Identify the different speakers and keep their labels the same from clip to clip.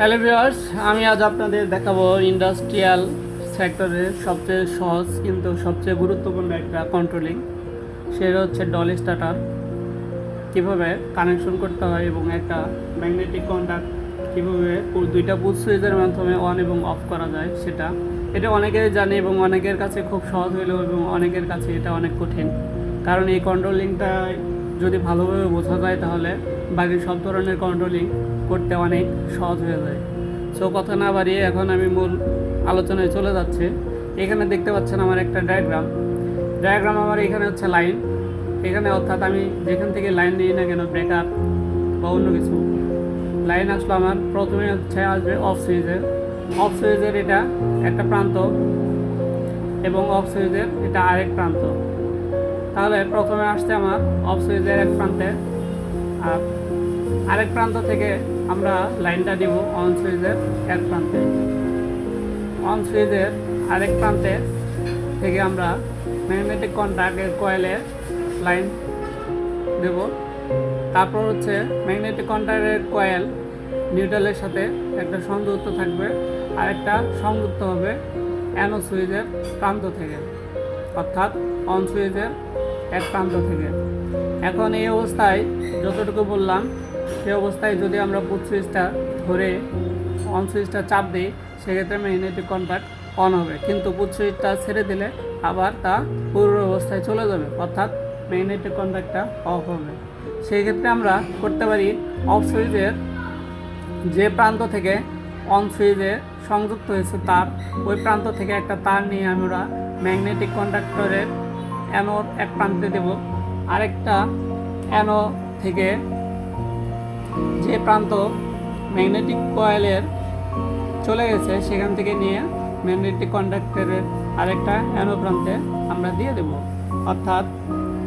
Speaker 1: Hello viewers, আমি আজ আপনাদের দেখাবো ইন্ডাস্ট্রিয়াল সেক্টরের সবচেয়ে সহজ কিন্তু সবচেয়ে গুরুত্বপূর্ণ একটা কন্ট্রোলিং সেটা হচ্ছে ডল স্টার্টার কীভাবে কানেকশন করতে হয় এবং একটা ম্যাগনেটিক কন্ট্যাক্ট কীভাবে দুইটা বুথ সুইচের মাধ্যমে অন এবং অফ করা যায় সেটা। এটা অনেকেই জানে এবং অনেকের কাছে খুব সহজ হলেও এবং অনেকের কাছে এটা অনেক কঠিন। কারণ এই কন্ট্রোলিংটা যদি ভালোভাবে বোঝা যায় তাহলে বাকি সব ধরনের কন্ট্রোলিং করতে অনেক সহজ হয়ে যায়। সো কথা না বাড়িয়ে এখন আমি মূল আলোচনায় চলে যাচ্ছে। এখানে দেখতে পাচ্ছেন আমার একটা ডায়াগ্রাম ডায়াগ্রাম আমার এখানে হচ্ছে লাইন এখানে অর্থাৎ আমি যেখান থেকে লাইন নিই না কেন ব্রেকআপ বা অন্য কিছু। লাইন আসলো আমার, প্রথমে হচ্ছে আসবে অফ সুইচের অফ সুইচের এটা একটা প্রান্ত এবং অফ সুইচের এটা আরেক প্রান্ত। তাহলে প্রথমে আসছে আমার অফ সুইচের এক প্রান্তে। আর আরেক প্রান্ত থেকে আমরা লাইনটা দিব অন সুইচের এক প্রান্তে। অন সুইচের আরেক প্রান্তে থেকে আমরা ম্যাগনেটিক কন্ট্যাক্টের কয়েলে লাইন দেব। তারপর হচ্ছে ম্যাগনেটিক কন্ট্যাক্টের কয়েল নিউট্রালের সাথে একটা সংযুক্ত থাকবে আর একটা সংযুক্ত হবে অ্যানো সুইচের প্রান্ত থেকে, অর্থাৎ অন সুইচের এক প্রান্ত থেকে। এখন এই অবস্থায় যতটুকু বললাম সেই অবস্থায় যদি আমরা বুথ সুইচটা ধরে অন সুইচটা চাপ দিই, সেক্ষেত্রে ম্যাগনেটিক কন্ট্যাক্ট অন হবে। কিন্তু বুথ সুইচটা ছেড়ে দিলে আবার তা পূর্ব অবস্থায় চলে যাবে, অর্থাৎ ম্যাগনেটিক কন্ট্যাক্টটা অফ হবে। সেই ক্ষেত্রে আমরা করতে পারি অফ সুইচের যে প্রান্ত থেকে অন সুইচে সংযুক্ত হয়েছে তার, ওই প্রান্ত থেকে একটা তার নিয়ে আমরা ম্যাগনেটিক কন্ডাক্টরের অ্যানোর এক প্রান্তে দেব। আরেকটা অ্যানো থেকে যে প্রান্ত ম্যাগনেটিক কয়েলের চলে গেছে, সেখান থেকে নিয়ে ম্যাগনেটিক কন্ডাক্টরের আরেকটা অ্যানো প্রান্তে আমরা দিয়ে দেব। অর্থাৎ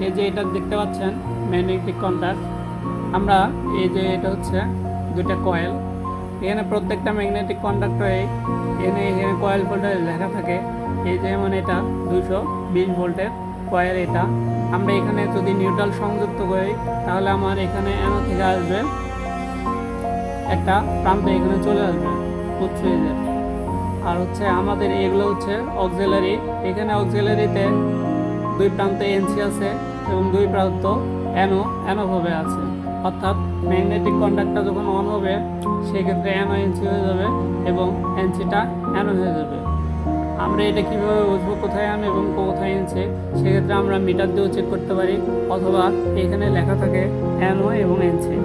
Speaker 1: এই যে এটা দেখতে পাচ্ছেন ম্যাগনেটিক কন্ডাক্ট আমরা এই যে এটা হচ্ছে দুটা কয়েল এখানে প্রত্যেকটা ম্যাগনেটিক কন্ডাক্টরে এখানে এখানে কয়েল ফোল্ডারে লেখা থাকে, এই যেমন এটা দুশো বিশ ভোল্টের কয়েল এটা। আমরা এখানে যদি নিউট্রাল সংযুক্ত করি, তাহলে আমার এখানে অ্যানো থেকে আসবে একটা প্রান্ত এখানে চলে আসবে উৎস সুইচের আর হচ্ছে আমাদের এগুলো হচ্ছে অক্সিলারি এখানে অক্সিলারিতে দুই প্রান্তে এনসি আছে এবং দুই প্রান্ত অ্যানো অ্যানোভাবে আছে। অর্থাৎ ম্যাগনেটিক কন্ডাক্টটা যখন অন হবে, সেক্ষেত্রে অ্যানো এনসি হয়ে যাবে এবং এনসিটা অ্যানো হয়ে যাবে। আমরা এটা কীভাবে বুঝব কোথায় আন এবং কোথায় এনসি সেক্ষেত্রে আমরা মিটার দিয়েও চেক করতে পারি, অথবা এখানে লেখা থাকে অ্যানো এবং এনসি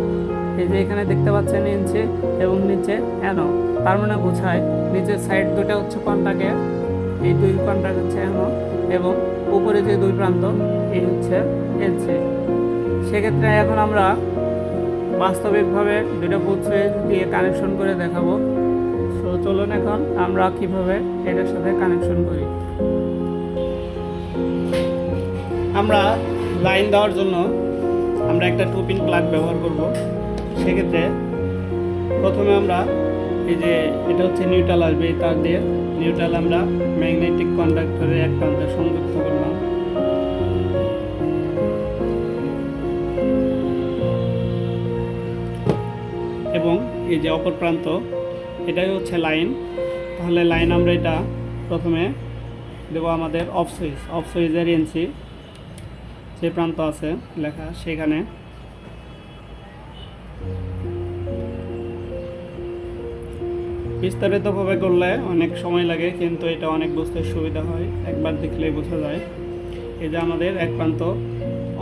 Speaker 1: এই যে এখানে দেখতে পাচ্ছেন ইঞ্চি এবং নিচে অ্যানো তার মানে বোঝায় নিচের সাইড দুটা হচ্ছে কন্টাকে এই দুই কন্টাক্ট হচ্ছে অ্যানো এবং উপরে যে দুই প্রান্ত, এই হচ্ছে এনসি সেক্ষেত্রে এখন আমরা বাস্তবিকভাবে দুটো বুথ দিয়ে কানেকশন করে দেখাবো। সো চলুন এখন আমরা কীভাবে এটার সাথে কানেকশন করি। আমরা লাইন দেওয়ার জন্য আমরা একটা টু পিন প্লাগ ব্যবহার করব। সেক্ষেত্রে প্রথমে আমরা এই যে এটা হচ্ছে নিউট্রাল আসবে, এই তার দিয়ে নিউট্রাল আমরা ম্যাগনেটিক কন্ডাক্টরের এক প্রান্তে সংযুক্ত করলাম। এবং এই যে অপর প্রান্ত, এটাই হচ্ছে লাইন। তাহলে লাইন আমরা এটা প্রথমে দেবো আমাদের অফ সুইচ, অফ সুইচের এনসি যে প্রান্ত আছে লেখা সেখানে। বিস্তারিতভাবে করলে অনেক সময় লাগে, কিন্তু এটা অনেক বুঝতে সুবিধা হয়। একবার দেখলেই বোঝা যায়। এই যে আমাদের এক প্রান্ত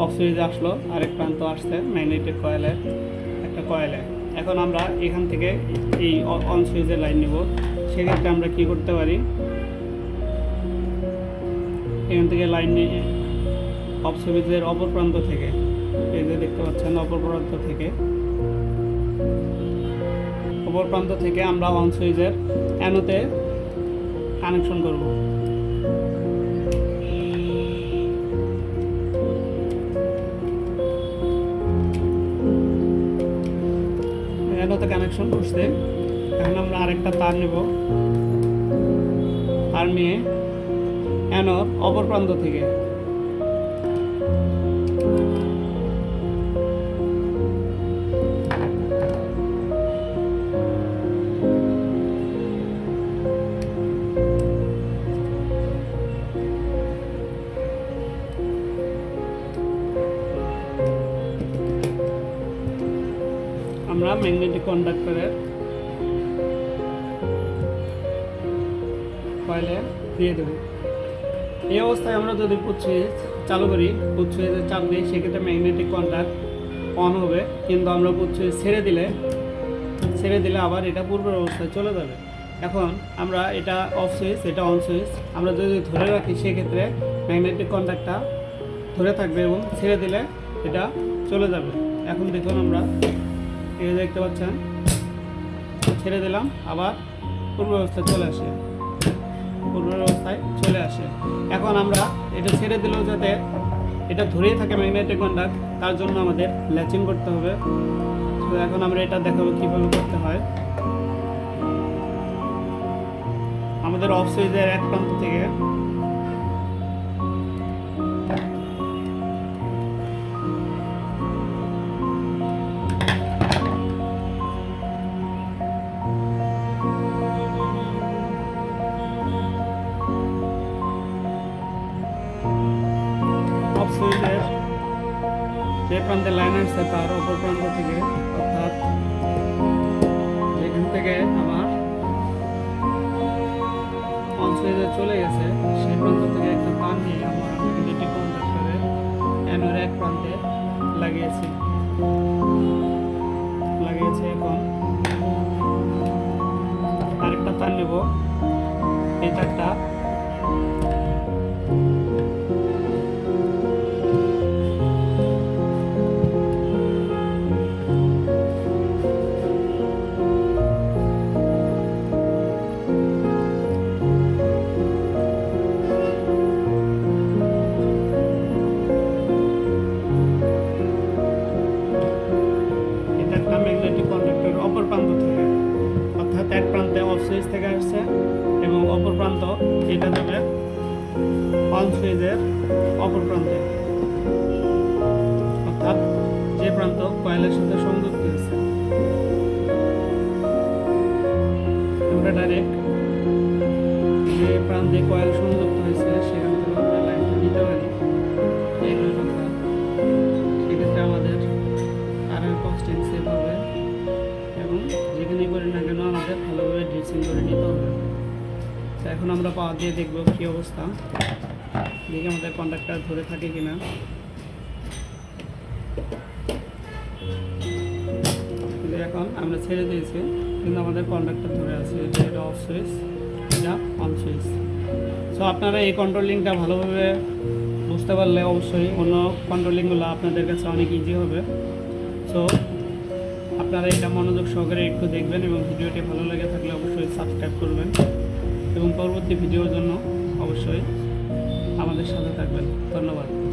Speaker 1: অফ সুইচ আসলো, আরেক প্রান্ত আসছে ম্যাগনেটিক কয়েলের একটা কয়েলে এখন আমরা এখান থেকে এই অন সুইচের লাইন নেব। সেক্ষেত্রে আমরা কি করতে পারি? এখান থেকে লাইন নিয়ে অফ সুইচের অপর প্রান্ত থেকে, এই যে দেখতে পাচ্ছেন, অপর প্রান্ত থেকে অপর প্রান্ত থেকে আমরা অন সুইচের অ্যানোতে কানেকশন করব। অ্যানোতে কানেকশন করছে এখন আমরা আরেকটা তার নেব। তার নিয়ে অ্যানোর অপর প্রান্ত থেকে ম্যাগনেটিক কন্ডাক্টরের কয়েলে দিয়ে দেব। এই অবস্থায় আমরা যদি সুইচ চালু করি সুইচে চাপ দিই সেক্ষেত্রে ম্যাগনেটিক কন্ট্যাক্ট অন হবে। কিন্তু আমরা সুইচ ছেড়ে দিলে ছেড়ে দিলে আবার এটা পূর্বের অবস্থায় চলে যাবে। এখন আমরা এটা অফ সুইচ এটা অন সুইচ আমরা যদি ধরে রাখি, সেক্ষেত্রে ম্যাগনেটিক কন্ট্যাক্টটা ধরে থাকবে এবং ছেড়ে দিলে এটা চলে যাবে। এখন দেখুন আমরা এই দেখতে পাচ্ছেন, ছেড়ে দিলাম, আবার পূর্ব চলে আসে। পূর্বের অবস্থায় চলে আসে। এখন আমরা এটা ছেড়ে দিলেও যাতে এটা ধরেই থাকে ম্যাগনেটিক কন্ডাক্ট তার জন্য আমাদের ল্যাচিং করতে হবে। তো এখন আমরা এটা দেখাবো কীভাবে করতে হয়। আমাদের অফ সুইচের এক প্রান্ত থেকে সুইচের যে প্রান্তে লাইন আসছে তার অপর প্রান্ত থেকে, অর্থাৎ যেখান থেকে আমার অন সুইচে চলে গেছে সেই প্রান্ত থেকে একটা তার নিয়ে আমার ম্যাগনেটিক কন্ডাক্টরের অ্যানোর এক প্রান্তে লাগিয়েছি। লাগিয়েছি এখন। আরেকটা তার নেব। এই তারটা সুইচের অপর প্রান্তে। অর্থাৎ যে প্রান্ত কয়েলের সাথে সংযুক্ত হয়েছে আমরা ডাইরেক্ট যে প্রান্তে কয়েল সংযুক্ত হয়েছে সেখান থেকে আমরা লাইনটা নিতে পারি। সেক্ষেত্রে আমাদের কারেন্ট কনস্ট্যান্ট সেভ হবে এবং যেখানেই করি না কেন আমাদের ভালোভাবে ড্রেসিং করে নিতে হবে। এখন আমরা পাওয়া দিয়ে দেখব কী অবস্থা। দেখি আমাদের কন্ডাক্টার ধরে থাকে কিনা। এখন আমরা ছেড়ে দিয়েছি, কিন্তু আমাদের কন্ডাক্টর ধরে আছে এটা এটা অফ সুইচ এটা অন সুইচ সো আপনারা এই কন্ট্রোলিংটা ভালোভাবে বুঝতে পারলে অবশ্যই অন্য কন্ট্রোলিংগুলো আপনাদের কাছে অনেক ইজি হবে। সো আপনারা এটা মনোযোগ সহকারে একটু দেখবেন এবং ভিডিওটি ভালো লেগে থাকলে অবশ্যই সাবস্ক্রাইব করবেন। এবং পরবর্তী ভিডিওর জন্য অবশ্যই আমাদের সাথে থাকবেন। ধন্যবাদ।